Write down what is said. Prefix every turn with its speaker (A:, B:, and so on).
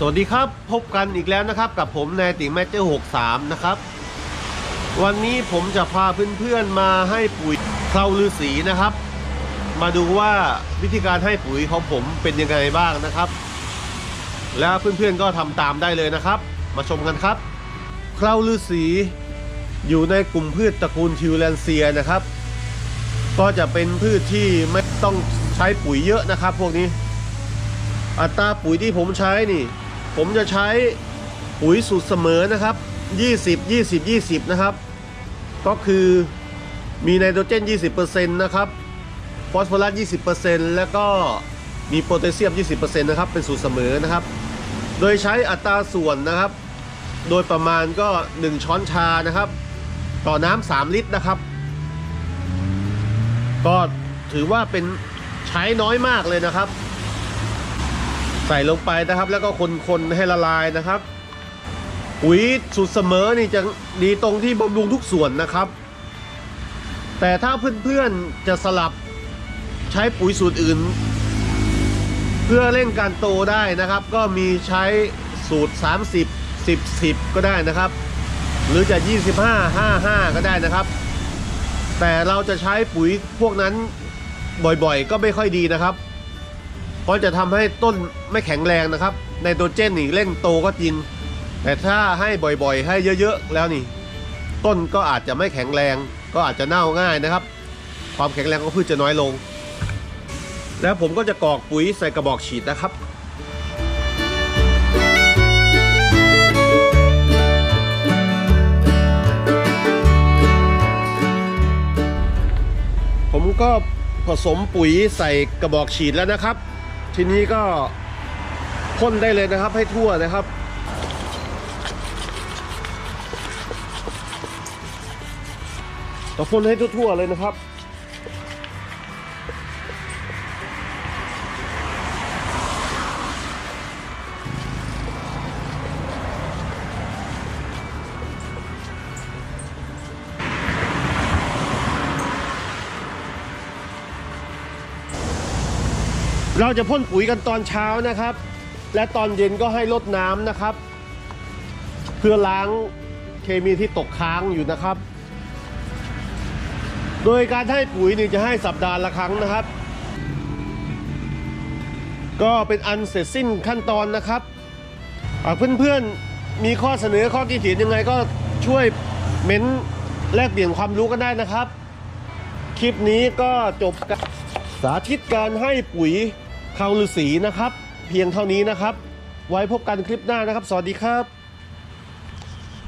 A: สวัสดีครับพบกันอีกแล้วนะครับ กับผมนายติ่งแมเจอร์63 นะครับ วันนี้ผมจะพาเพื่อนๆมาให้ปุ๋ยเคราฤาษีนะครับ มาดูว่าวิธีการให้ปุ๋ยของผมเป็นยังไงบ้างนะครับ แล้วเพื่อนๆก็ทำตามได้เลยนะครับ มาชมกันครับเคราฤาษีอยู่ในกลุ่มพืชตระกูลทิวแลนเซียนะครับ ก็จะเป็นพืชที่ไม่ต้องใช้ปุ๋ยเยอะนะครับ พวกนี้อัตราปุ๋ยที่ผมใช้นี่ ผมจะใช้ปุ๋ยสูตรเสมอนะครับ 20 20 20 นะครับ ก็คือมีไนโตรเจน 20%นะครับฟอสฟอรัส 20%แล้วก็มีโพแทสเซียม 20%นะครับ เป็นสูตรเสมอนะครับ โดยใช้อัตราส่วนนะครับ โดยประมาณก็ 1 ช้อนชานะครับ ต่อน้ำ3ลิตรนะครับ ก็ถือว่าเป็นใช้น้อยมากเลยนะครับ ใส่ลงไปนะครับ แล้วก็คนๆให้ละลายนะครับปุ๋ยสูตรเสมอนี่จะดีตรงที่บำรุงทุกส่วนนะครับ แต่ถ้าเพื่อนๆจะสลับใช้ปุ๋ยสูตรอื่น เพื่อเร่งการโตได้นะครับ ก็มีใช้สูตร 30 10 10 ก็ได้นะครับ หรือจะ 25 55 ก็ได้นะครับ แต่เราจะใช้ปุ๋ยพวกนั้นบ่อยๆ ก็ไม่ค่อยดีนะครับ เพราะจะทำให้ต้นไม่แข็งแรงนะครับไนโตรเจนนี่เร่งโตก็จริง แต่ถ้าให้บ่อยๆ ให้เยอะๆแล้วนี่ ต้นก็อาจจะไม่แข็งแรง ก็อาจจะเน่าง่ายนะครับ ความแข็งแรงของพืชจะน้อยลง แล้วผมก็จะกอกปุ๋ยใส่กระบอกฉีดนะครับผมก็ผสมปุ๋ยใส่กระบอกฉีดแล้วนะครับ ทีนี้ก็พ่นได้เลยนะครับให้ทั่วนะครับก็พ่นให้ทั่วๆเลยนะครับ เราจะพ่นปุ๋ยกันตอนเช้านะครับ และตอนเย็นก็ให้ลดน้ำนะครับ เพื่อล้างเคมีที่ตกค้างอยู่นะครับ โดยการให้ปุ๋ยนี่จะให้สัปดาห์ละครั้งนะครับ ก็เป็นอันเสร็จสิ้นขั้นตอนนะครับเพื่อนๆมีข้อเสนอข้อคิดเห็นยังไงก็ช่วยเม้นแลกเปลี่ยนความรู้กันได้นะครับ คลิปนี้ก็จบกันสาธิตการให้ปุ๋ย เขาฤาษีนะครับ เพียงเท่านี้นะครับ ไว้พบกันคลิปหน้านะครับ สวัสดีครับ